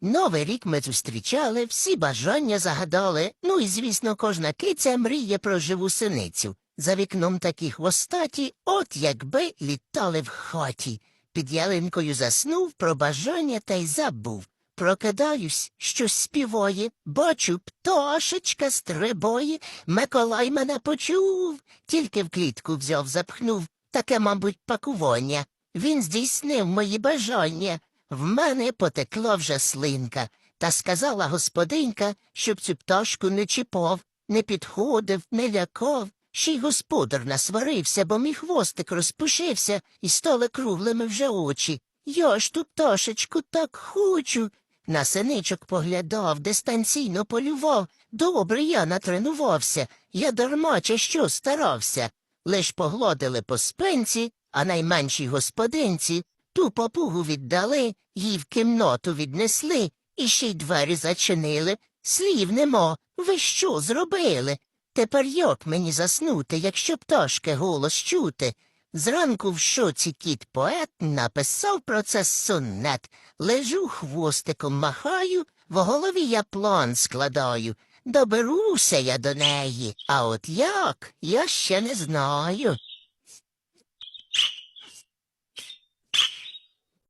Новий рік ми зустрічали, всі бажання загадали. Ну і, звісно, кожна киця мріє про живу синицю. За вікном такі хвостаті, от якби літали в хаті. Під ялинкою заснув про бажання та й забув. Прокидаюсь, щось співає, бачу, пташечка стрибає, Миколай мене почув, тільки в клітку взяв, запхнув, таке, мабуть, пакування. Він здійснив мої бажання. В мене потекла вже слинка, та сказала господинька, щоб цю пташку не чіпав, не підходив, не лякав. Ще й господар насварився, бо мій хвостик розпушився і стали круглими вже очі. Я ж ту пташечку так хочу. На синичок поглядав, дистанційно полював. Добре я натренувався, я дарма чи що старався. Лиш погладили по спинці, а найменшій господинці ту папугу віддали, їй в кімнату віднесли, і ще й двері зачинили. Слів нема. Ви що зробили? Тепер як мені заснути, якщо пташки голос чути? Зранку в шоці кіт поет написав про це сонет. Лежу хвостиком махаю, в голові я план складаю. Доберуся я до неї, а от як, я ще не знаю.